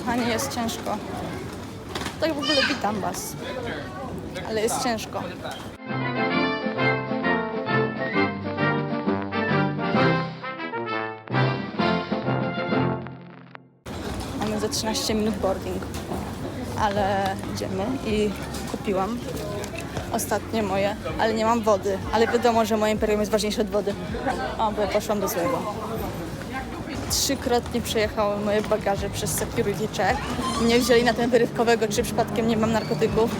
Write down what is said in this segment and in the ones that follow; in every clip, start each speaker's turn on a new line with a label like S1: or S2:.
S1: kochani, jest ciężko. Tak w ogóle witam Was. Ale jest ciężko. Mamy za 13 minut boarding. Ale idziemy i kupiłam ostatnie moje, ale nie mam wody. Ale wiadomo, że moje imperium jest ważniejsze od wody. O, bo poszłam do złego. Trzykrotnie przejechały moje bagaże przez security check. Nie wzięli na ten wyrywkowego, czy przypadkiem nie mam narkotyków.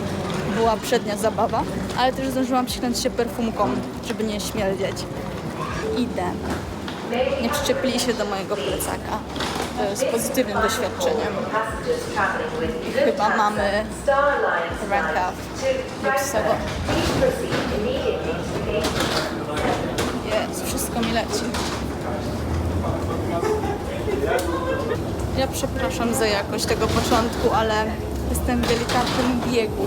S1: Była przednia zabawa, ale też zdążyłam psiknąć się perfumką, żeby nie śmierdzieć. Idę. Nie przyczepili się do mojego plecaka. Jest pozytywnym doświadczeniem. Chyba mamy rękaw luksusowo. Jest, wszystko mi leci. Ja przepraszam za jakość tego początku, ale jestem w delikatnym biegu.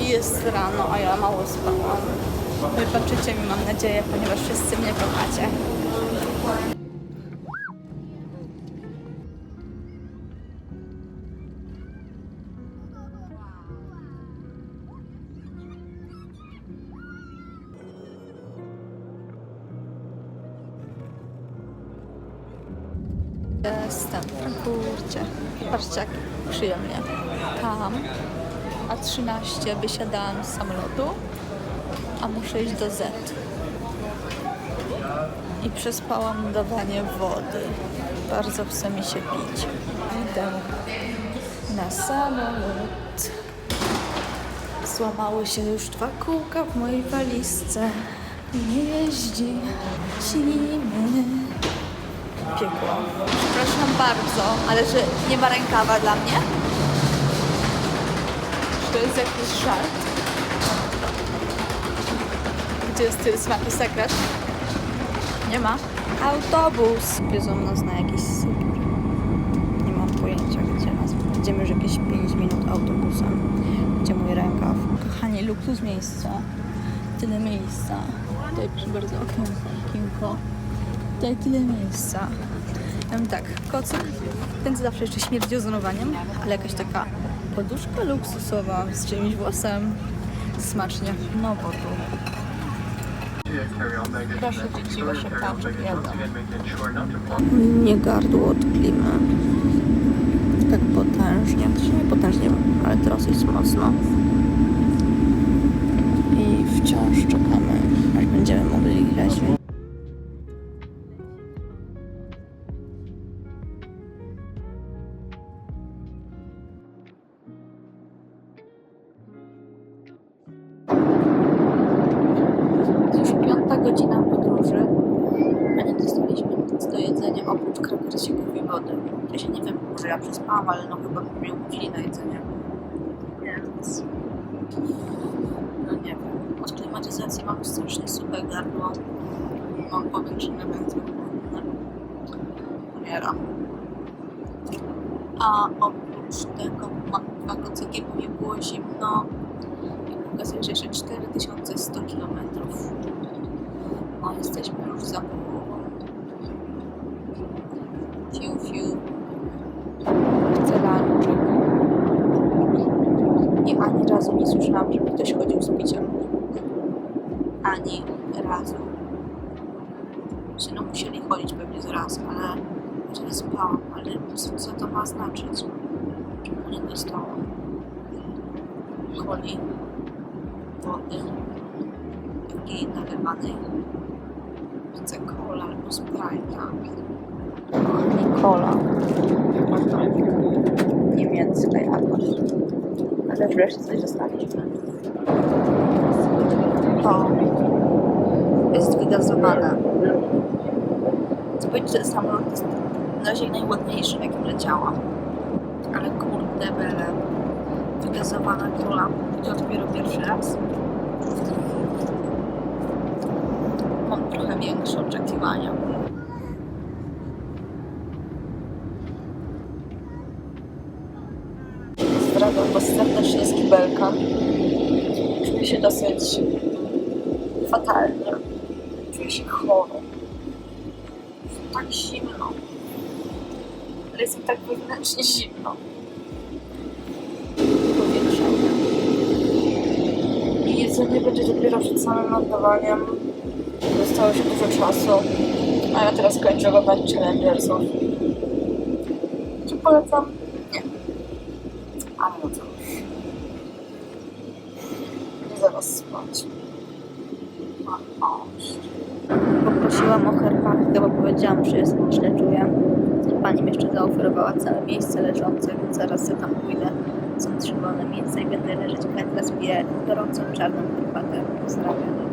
S1: I jest rano, a ja mało spałam. Wybaczycie mi, mam nadzieję, ponieważ wszyscy mnie kochacie. Tam, a 13 wysiadałam z samolotu, a muszę iść do Z. I przespałam dawanie wody. Bardzo chce mi się pić. Idę na samolot. Złamały się już dwa kółka w mojej walizce. Nie jeździ zimy piekło. Przepraszam bardzo, ale że nie ma rękawa dla mnie? To jest jakiś żart? Gdzie jest ty smaki sekret? Nie ma. Autobus. Wiedzą nas na jakiś super. Nie mam pojęcia, gdzie nas. Będziemy już jakieś 5 minut autobusem. Gdzie mój rękaw? Kochani, luksus miejsca. Tyle miejsca. Tutaj proszę bardzo okienko. Tutaj tyle miejsca. Ja tak, kocyk, ten zawsze jeszcze śmierdzi ozonowaniem, ale jakaś taka poduszka luksusowa z czymś włosem. Smacznie. No bo tu. Proszę dzieci, wasze ptaczek jadą. Nie gardło od klimy. Tak potężnie, to się nie potężnie, ale teraz jest mocno. I wciąż czekamy, aż będziemy mogli godzina podróży, a nie dostaliśmy nic do jedzenia oprócz krakersików i wody. Ja się nie wiem, może ja przespałam, ale no chyba mnie umówili na jedzenie. Więc... No nie wiem. Od klimatyzacji mam strasznie suche gardło. Mam powiększone węzły. Umieram. A oprócz tego dwa kocyki, bo mi było zimno. I pokazuje, że jeszcze 4100 km. No, jesteśmy już za połową. Fiu, fiu. Lunchik. I ani razu nie słyszałam, żeby ktoś chodził z piciem. Ani razu. Się no musieli chodzić pewnie zaraz, ale że spałam, ale co, to ma znaczyć? Czemu nie dostałam? Coli, wody, takiej nalewanej. Chcę cola albo Sprite'a. Nie cola. Niemiecka jakoś. Ale wreszcie coś dostaliśmy. To jest wygazowane. Że samolot jest na razie najładniejszy, jakim leciałam. Ale kurde bele. Wygazowana króla. To dopiero pierwszy raz. Mam trochę oczekiwania. Pozdrawiam Was serdecznie z kibelka. Czuję się dosyć fatalnie. Czuję się choro. Tak zimno. ale jest mi tak wewnętrznie zimno. Powiększenie. I jedzenie będzie dopiero przed samym lądowaniem. Zostało się dużo czasu, a ja teraz kończę oglądać Challengersów. Czy polecam? Nie. Ale no cóż. Nie zaraz spać. Poprosiłam o herbatkę, bo powiedziałam, że jestem źle czuję. Pani mi jeszcze zaoferowała całe miejsce leżące, więc zaraz sobie tam pójdę. Są trzy wolne miejsca i będę leżeć, ja teraz piję gorącą czarną herbatę. Pozdrawiam.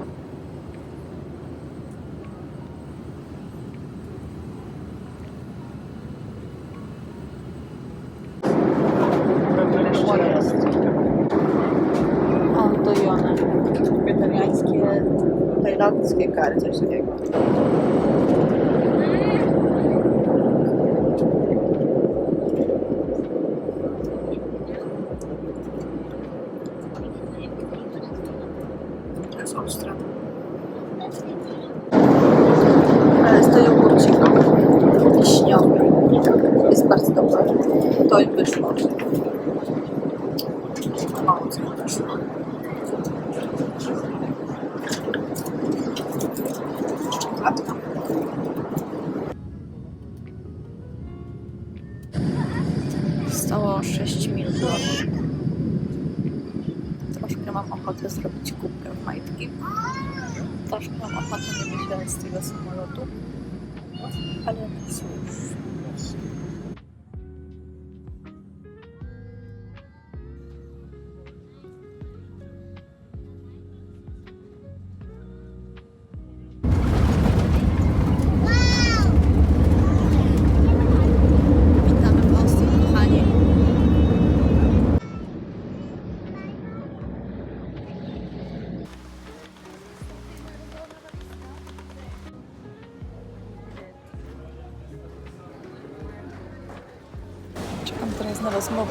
S1: Thank you.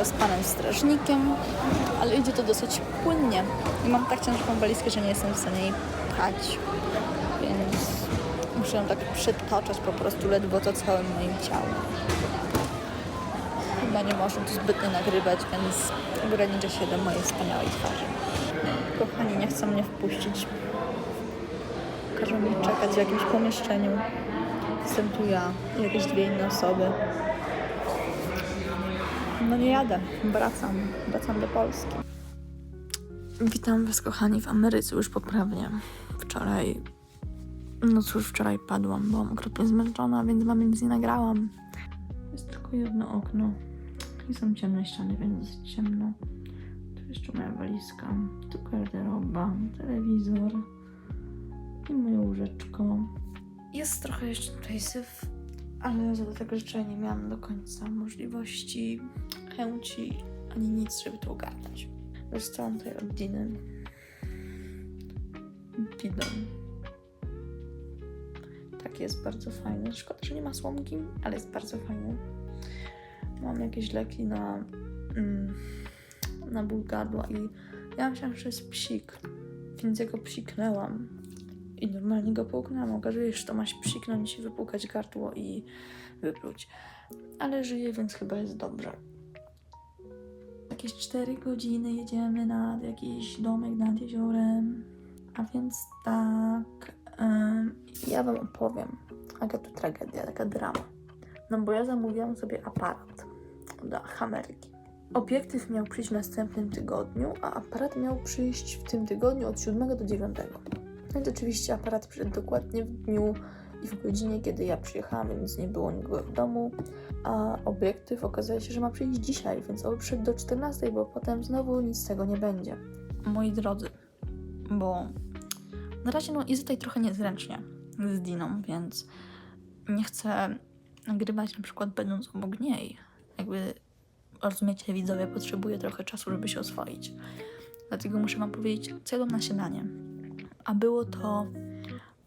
S1: Z panem strażnikiem, ale idzie to dosyć płynnie. I mam tak ciężką walizkę, że nie jestem w stanie jej pchać, więc muszę ją tak przytaczać po prostu ledwo to całym moim ciałem. Chyba nie można tu zbytnio nagrywać, więc ograniczę się do mojej wspaniałej twarzy. Kochani, nie chcą mnie wpuścić. Każą mi czekać w jakimś pomieszczeniu. Jestem tu ja i jakieś dwie inne osoby. No nie jadę, wracam, wracam do Polski. Witam Was, kochani, w Ameryce już poprawnie. Wczoraj, no cóż, wczoraj padłam, byłam okropnie zmęczona, więc Wam nic nie nagrałam. Jest tylko jedno okno i są ciemne ściany, więc jest ciemno. Tu jeszcze moja walizka, tu garderoba, telewizor i moje łóżeczko. Jest trochę jeszcze tutaj syf, ale do tego życzenia nie miałam do końca możliwości, chęci, ani nic, żeby to ogarnąć. Dostałam tutaj od Diny. Bidon. Tak, jest bardzo fajny. Szkoda, że nie ma słomki, ale jest bardzo fajny. Mam jakieś leki na, mm, na ból gardła i ja myślałam, że jest psik, więc ja go psiknęłam. I normalnie go połknęłam. Okazuje się, że to ma się psiknąć wypłukać gardło i wypluć. Ale żyje, więc chyba jest dobrze. Jakieś 4 godziny jedziemy nad jakiś domek nad jeziorem. A więc tak, ja wam opowiem. Jaka to tragedia, taka drama. No bo ja zamówiłam sobie aparat do Ameryki. Obiektyw miał przyjść w następnym tygodniu, a aparat miał przyjść w tym tygodniu od 7 do 9. Więc oczywiście aparat przyszedł dokładnie w dniu i w godzinie, kiedy ja przyjechałam, więc nie było nikogo w domu. A obiektyw okazało się, że ma przyjść dzisiaj, więc on przyszedł do 14, bo potem znowu nic z tego nie będzie. Moi drodzy, bo na razie no, jest tutaj trochę niezręcznie z Diną, więc nie chcę nagrywać na przykład będąc obok niej. Jakby rozumiecie, widzowie, potrzebuję trochę czasu, żeby się oswoić. Dlatego muszę wam powiedzieć, co jadłam na śniadanie. A było to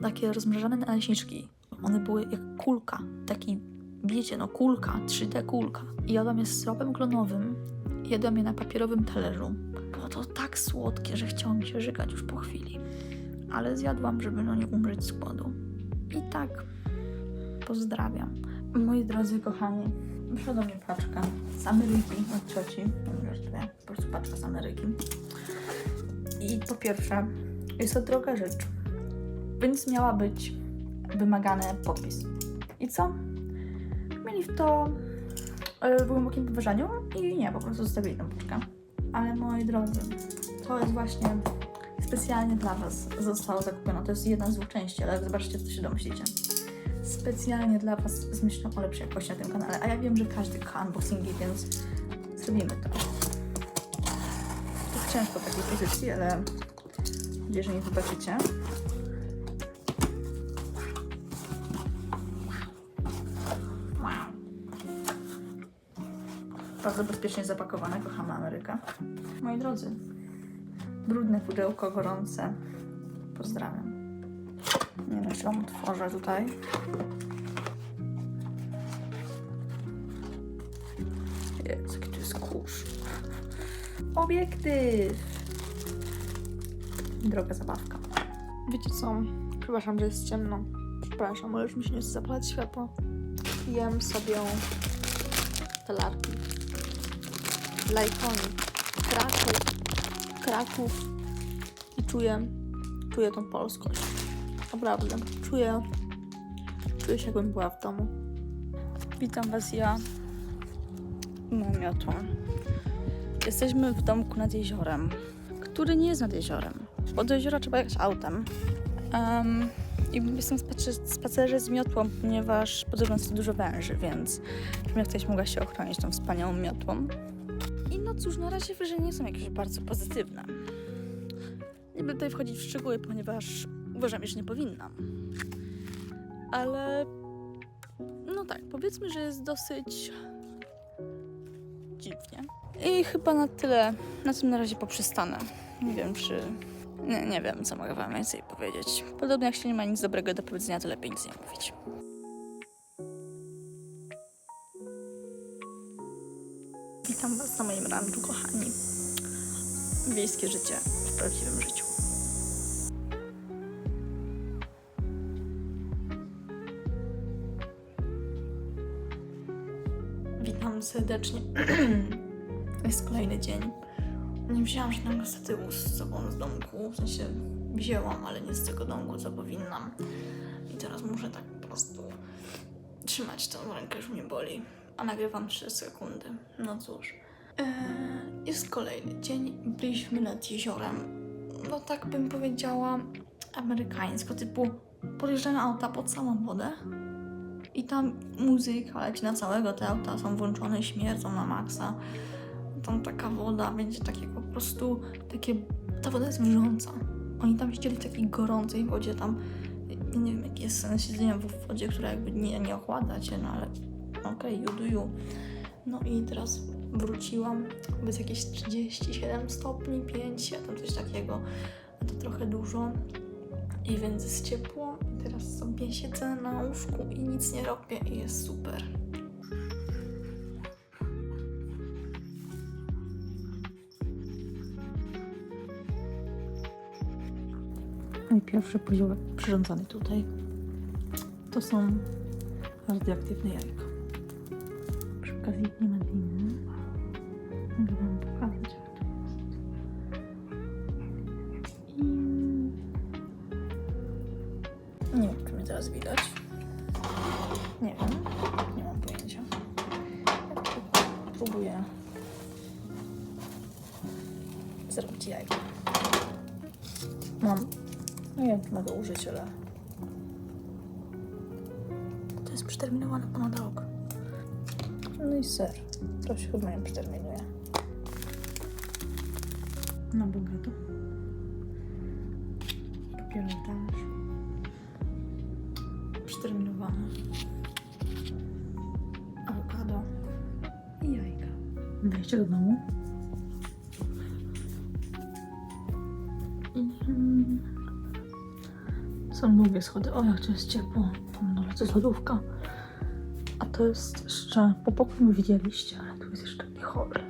S1: takie rozmrażane naleśniczki. One były jak kulka, taki, wiecie, no kulka, 3D kulka. I jadłam je z syropem klonowym, jadłam je na papierowym talerzu. Było to tak słodkie, że chciało mi się żygać już po chwili. Ale zjadłam, żeby no nie umrzeć z głodu. I tak, pozdrawiam. Moi drodzy kochani, Wyszła do mnie paczka z Ameryki od cioci. Po prostu paczka z Ameryki. I po pierwsze, jest to droga rzecz, więc miała być wymagany podpis. I co? Mieli w to e, w głębokim poważaniu i nie, po prostu zostawili tą paczkę. Ale moi drodzy, to jest właśnie specjalnie dla Was zostało zakupione. To jest jedna z dwóch części, ale zobaczcie, co się domyślicie. Specjalnie dla Was zmyślam o lepszej jakości na tym kanale, a ja wiem, że każdy kocha unboxingi, więc zrobimy to. To ciężko w takiej pozycji, ale nie zobaczycie. Bardzo bezpiecznie zapakowane, kochamy Amerykę. Moi drodzy, brudne pudełko, gorące. Pozdrawiam. Nie wiem, czy wam otworzę tutaj. Jest, jaki to jest kurz. Obiektyw. Droga zabawka.
S2: Wiecie co? Przepraszam, że jest ciemno. Przepraszam, ale już mi się nie chce zapalać światła. Jem sobie te larki. Lajkoni. Kraków. Kraków. I czuję, czuję tą polskość. Naprawdę. Czuję, czuję się jakbym była w domu.
S1: Witam Was ja, namiotu. Jesteśmy w domku nad jeziorem, który nie jest nad jeziorem, bo do jeziora trzeba jechać autem. Em, I jestem w spacer- spacerze z miotłą, ponieważ podobno jest dużo węży, więc jak ktoś mogła się ochronić tą wspaniałą miotłą. I no cóż, na razie wrażenia są jakieś bardzo pozytywne. Nie będę tutaj wchodzić w szczegóły, ponieważ uważam, że nie powinnam. Ale no tak, powiedzmy, że jest dosyć dziwnie. I chyba na tyle, na tym na razie poprzestanę. Nie wiem, czy... Nie, nie wiem, co mogę wam więcej powiedzieć. Podobnie jak się nie ma nic dobrego do powiedzenia, to lepiej nic nie mówić. Witam was na moim ranchu, kochani. Wiejskie życie w prawdziwym życiu. Witam serdecznie. Jest kolejny dzień. Nie wzięłam żadnego statywu z sobą z domku. W sensie wzięłam, ale nie z tego domku, co powinnam. I teraz muszę tak po prostu trzymać tą rękę, już mnie boli. A nagrywam 3 sekundy. No cóż. Eee, jest kolejny dzień. Byliśmy nad jeziorem. No tak bym powiedziała amerykańsko, typu podjeżdżamy auta pod samą wodę i tam muzyka leci na całego, te auta są włączone, śmierdzą na maksa. Tam taka woda będzie takie po prostu, takie, ta woda jest wrząca. Oni tam siedzieli w takiej gorącej wodzie, tam nie wiem jaki jest sens siedzenia w wodzie, która jakby nie, nie ochłada cię, no ale okej, you do you. No i teraz wróciłam, bez jakieś 37 stopni, 5, 7, coś takiego. To trochę dużo. I więc jest ciepło. Teraz sobie siedzę na łóżku i nic nie robię i jest super. Mój pierwszy poziom przyrządzony tutaj to są radioaktywne jajka. Przy okazji nie ma gliny. Mogę wam pokazać jak to jest. I nie wiem, czy mnie teraz widać. Nie wiem, nie mam pojęcia. Próbuję zrobić jajko. Mam, nie wiem, czy mogę użyć, ale to jest przeterminowane ponad rok. No i ser. To się chyba nie przeterminuje. Na bogato. Są długie schody. O, jak to jest ciepło. Tam na dole to jest lodówka. A to jest jeszcze... Po pokoju widzieliście, ale tu jest jeszcze taki chory.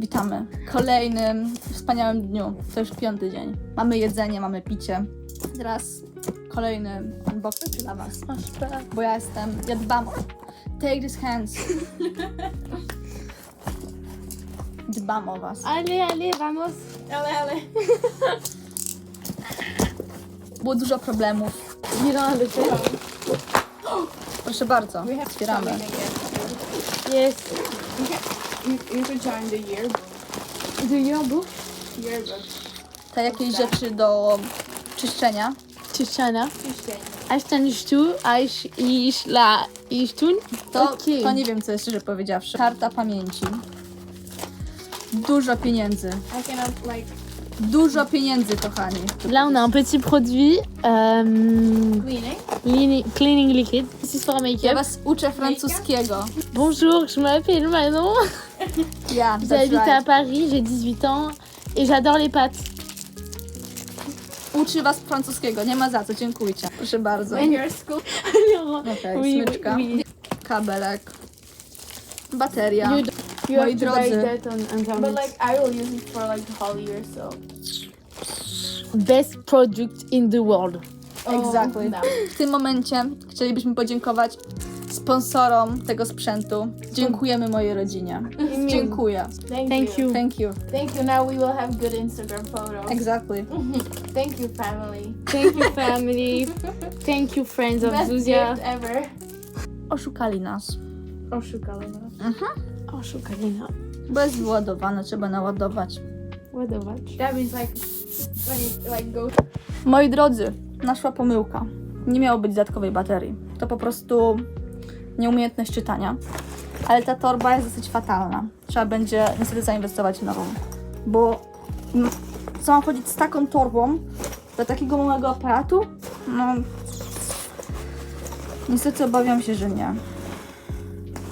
S1: Witamy w kolejnym wspaniałym dniu. To już piąty dzień. Mamy jedzenie, mamy picie. Teraz kolejny unboxing dla was.
S2: Masz.
S1: Bo ja jestem, ja dbam o... Take these hands. Dbam o was.
S2: Allez, allez, vamos.
S1: Ale, ale. Było dużo problemów.
S2: Zbieramy do ciebie.
S1: Proszę bardzo, otwieramy.
S2: Yes.
S3: You, you could join the yearbook.
S2: Do yearbook.
S3: Yearbook.
S1: Te jakieś rzeczy do czyszczenia.
S2: Czyszczana.
S3: Tuesday.
S2: Aż ten sztu, aż iż la iż tun.
S1: To, to nie wiem, co jest szczerze powiedziawszy. Karta pamięci. Dużo pieniędzy.
S3: I cannot like
S1: Dużo pieniędzy, kochani.
S2: Là, on a un petit produit euh,
S3: cleaning?
S2: cleaning, cleaning liquid. This is for
S1: Ja
S2: makeup.
S1: was uczę francuskiego.
S2: Bonjour, je m'appelle Manon.
S1: Ja,
S2: J'habite
S1: that's
S2: à
S1: right.
S2: Paris, j'ai 18 ans et j'adore les pâtes.
S1: Uczy was francuskiego, nie ma za co, dziękujcie. Proszę bardzo.
S3: In your school.
S1: Okej,
S2: Oui,
S1: smyczka.
S2: oui.
S1: Kabelek. Bateria.
S2: You,
S1: Moi
S2: have to buy
S1: drodzy.
S2: that on internet.
S3: But like I will use it for like the whole year, so.
S2: Best product in the world.
S1: Exactly.
S3: no.
S1: W tym momencie chcielibyśmy podziękować sponsorom tego sprzętu. Dziękujemy mojej rodzinie. Dziękuję.
S3: Thank,
S2: Thank
S3: you.
S2: you.
S1: Thank you.
S3: Thank you. Now we will have good Instagram photos.
S1: Exactly.
S3: Thank you, family.
S2: Thank you, family. Thank you, friends of
S3: Best
S2: Zuzia.
S3: gift ever.
S1: Oszukali nas.
S3: Oszukali nas.
S2: Oszukalina.
S1: Bo jest wyładowane, trzeba naładować.
S2: Ładować.
S3: That means like when it like goes.
S1: Moi drodzy, naszła pomyłka. Nie miało być dodatkowej baterii. To po prostu nieumiejętność czytania. Ale ta torba jest dosyć fatalna. Trzeba będzie niestety zainwestować w nową. Bo co mam chodzić z taką torbą do takiego małego aparatu? No. Niestety obawiam się, że nie.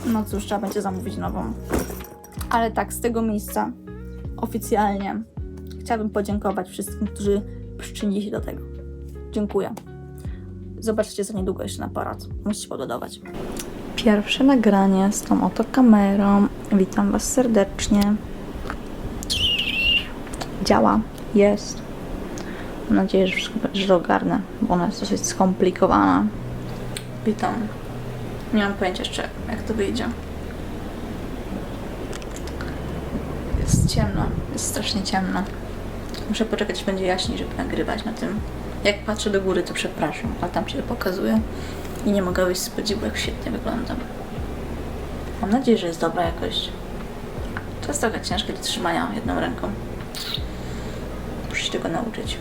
S1: No cóż, trzeba będzie zamówić nową. Ale tak, z tego miejsca oficjalnie chciałabym podziękować wszystkim, którzy przyczynili się do tego. Dziękuję. Zobaczycie za niedługo jeszcze na aparat. Musicie pogodować. Pierwsze nagranie z tą oto kamerą. Witam Was serdecznie. Działa. Jest. Mam nadzieję, że wszystko że ogarnę, bo ona jest dosyć skomplikowana. Witam. Nie mam pojęcia jeszcze, jak to wyjdzie. Jest ciemno. Jest strasznie ciemno. Muszę poczekać, aż będzie jaśniej, żeby nagrywać na tym. Jak patrzę do góry, to przepraszam, ale tam się pokazuje i nie mogę wyjść z podziwu, jak świetnie wyglądam. Mam nadzieję, że jest dobra jakość. To jest trochę ciężkie do trzymania jedną ręką. Muszę się tego nauczyć.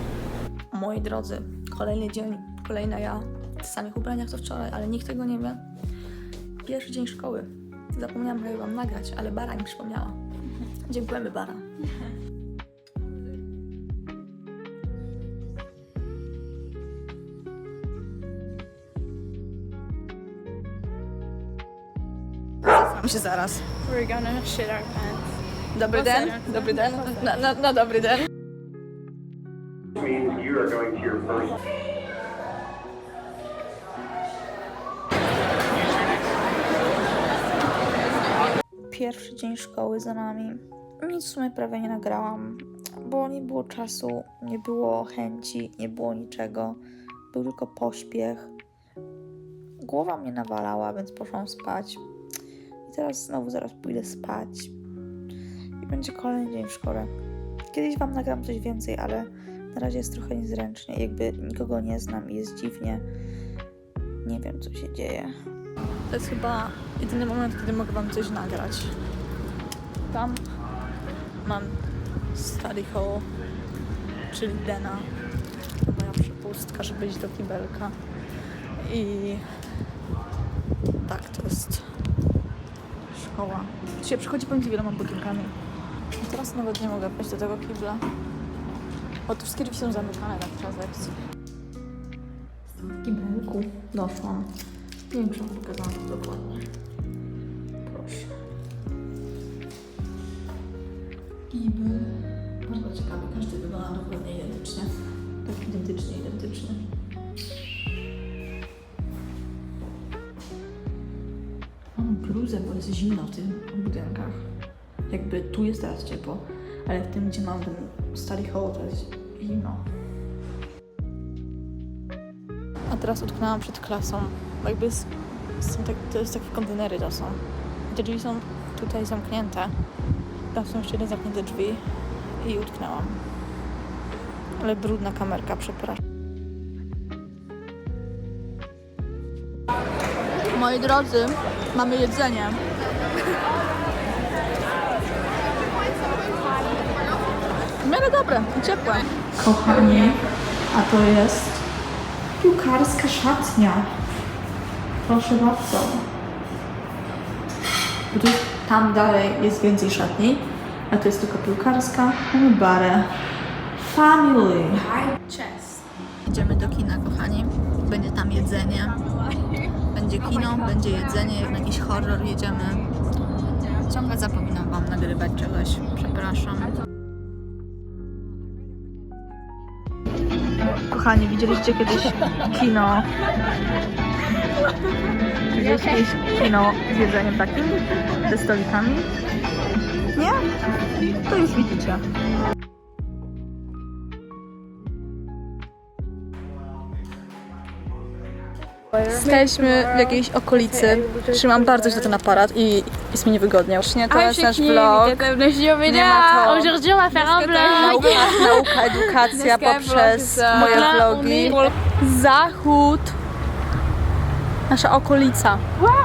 S1: Moi drodzy, kolejny dzień, kolejna ja w samych ubraniach co wczoraj, ale nikt tego nie wie. Pierwszy dzień szkoły. Zapomniałam prawie wam nagrać, ale Bara mi przypomniała. Dziękujemy, Bara. Mam się zaraz.
S3: We're gonna shit our pants.
S1: Dobry den? Dobry den? No, no, no dobry den. Pierwszy dzień szkoły za nami. Nic w sumie prawie nie nagrałam, bo nie było czasu, nie było chęci, nie było niczego. Był tylko pośpiech. Głowa mnie nawalała, więc poszłam spać. I teraz znowu zaraz pójdę spać. I będzie kolejny dzień w szkole. Kiedyś Wam nagram coś więcej, ale na razie jest trochę niezręcznie. Jakby nikogo nie znam i jest dziwnie. Nie wiem, co się dzieje. To jest chyba jedyny moment, kiedy mogę Wam coś nagrać. Tam mam study hall, czyli Dena. To moja przepustka, żeby iść do kibelka. I tak, to jest szkoła. Się przychodzi pomiędzy wieloma budynkami. I teraz nawet nie mogę wejść do tego kibla. Bo tu wszystkie drzwi są zamykane na czas lekcji. W kibelku doszłam. Pokazałam to dokładnie. Proszę. Kibel. Bardzo ciekawy. Każdy wygląda dokładnie identycznie. Tak identycznie, identycznie. Mam bluzę, bo jest zimno w tych budynkach. Jakby tu jest teraz ciepło, ale w tym, gdzie mam ten study hall, to jest zimno. A teraz utknęłam przed klasą. Bo Jakby są tak, to jest tak w kontenery to są. Te drzwi są tutaj zamknięte. Tam są jeszcze jedne zamknięte drzwi i utknęłam. Ale brudna kamerka, przepraszam. Moi drodzy, mamy jedzenie. W miarę dobre ciepłe. Kochani, a to jest piłkarska szatnia. Proszę bardzo. Bo tam dalej jest więcej szatni, a to jest tylko piłkarska. Mamy barę. Family. Chess. Idziemy do kina, kochani. Będzie tam jedzenie. Będzie kino, będzie jedzenie, jak na jakiś horror jedziemy. Ciągle zapominam Wam nagrywać czegoś. Przepraszam. Kochani, widzieliście kiedyś kino? Widzieliście kiedyś kino z jedzeniem takim? Ze stolikami? Nie? To już widzicie. Jesteśmy w jakiejś okolicy. Trzymam bardzo źle ten aparat i jest mi niewygodnie. Właśnie to jest nasz vlog. Nie ma to.
S3: Aujourd'hui, on va faire un vlog.
S1: Nauka, nauka, edukacja poprzez moje vlogi. Zachód. Nasza okolica.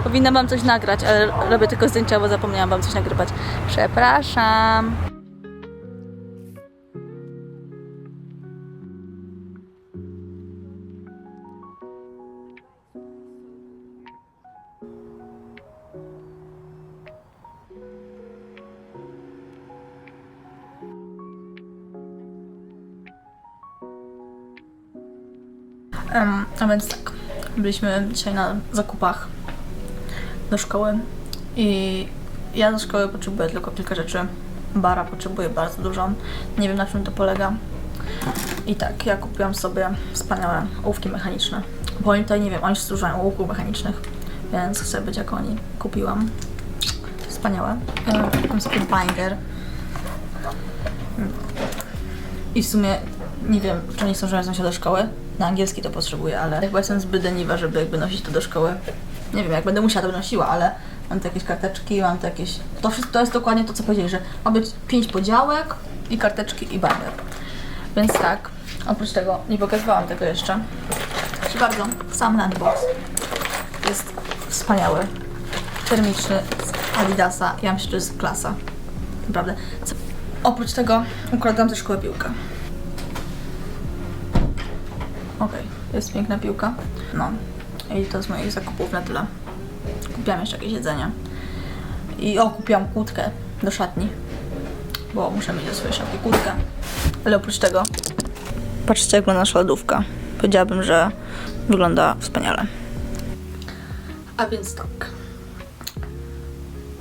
S1: Powinnam wam coś nagrać, ale robię tylko zdjęcia, bo zapomniałam wam coś nagrywać. Przepraszam. Więc tak, byliśmy dzisiaj na zakupach do szkoły i ja do szkoły potrzebuję tylko kilka rzeczy. Bara potrzebuję bardzo dużo. Nie wiem na czym to polega. I tak, ja kupiłam sobie wspaniałe ołówki mechaniczne. Bo oni tutaj, nie wiem, oni się zużywają ołówków mechanicznych, więc chcę być jak oni. Kupiłam. Wspaniałe. Mam sobie binder. I w sumie nie wiem, czy chcą, żebym się do szkoły. Na angielski to potrzebuję, ale chyba jestem zbyt leniwa, żeby jakby nosić to do szkoły. Nie wiem, jak będę musiała, to nosiła, ale mam tu jakieś karteczki, mam tu jakieś... To wszystko to jest dokładnie to, co powiedzieli, że ma być pięć podziałek i karteczki i binder. Więc tak, oprócz tego, nie pokazywałam tego jeszcze. Proszę bardzo, sam landbox jest wspaniały. Termiczny z Adidasa. Ja myślę, że jest klasa. Naprawdę. Oprócz tego układam też szkołę piłkę. Jest piękna piłka. No. I to z moich zakupów na tyle. Kupiłam jeszcze jakieś jedzenie. I o, kupiłam kłódkę do szatni. Bo muszę mieć do swojej szatni kłódkę. Ale oprócz tego, patrzcie jak wygląda nasza lodówka. Powiedziałabym, że wygląda wspaniale. A więc tak.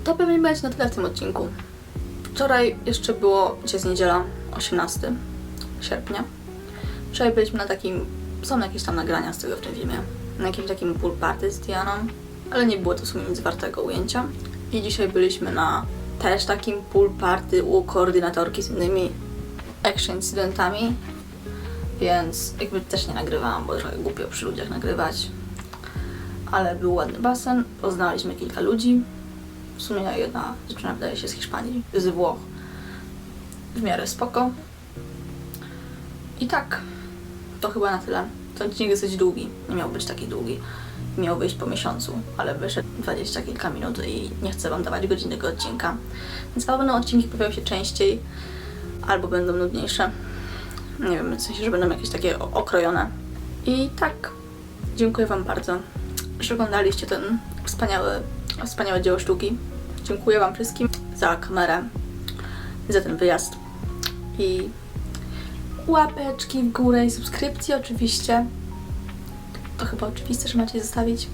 S1: To pewnie będzie na tyle w tym odcinku. Wczoraj jeszcze było, dzisiaj jest niedziela, 18 sierpnia. Wczoraj byliśmy na takim, są jakieś tam nagrania z tego w tym filmie, na jakimś takim pool party z Dianą, ale nie było to w sumie nic wartego ujęcia. I dzisiaj byliśmy na też takim pool party u koordynatorki z innymi action studentami, więc jakby też nie nagrywałam, bo trochę głupio przy ludziach nagrywać. Ale był ładny basen, poznaliśmy kilka ludzi. W sumie jedna dziewczyna wydaje się z Hiszpanii, z Włoch. W miarę spoko. I tak, to chyba na tyle. Ten odcinek dosyć długi, nie miał być taki długi. Miał wyjść po miesiącu, ale wyszedł 20 kilka minut i nie chcę Wam dawać godzinnego odcinka. Więc albo będą odcinki pojawiają się częściej, albo będą nudniejsze. Nie wiem, w sensie, że będą jakieś takie okrojone. I tak, dziękuję Wam bardzo, że oglądaliście ten wspaniały, wspaniałe dzieło sztuki. Dziękuję Wam wszystkim za kamerę, za ten wyjazd i łapeczki w górę i subskrypcje oczywiście. To chyba oczywiste, że macie zostawić.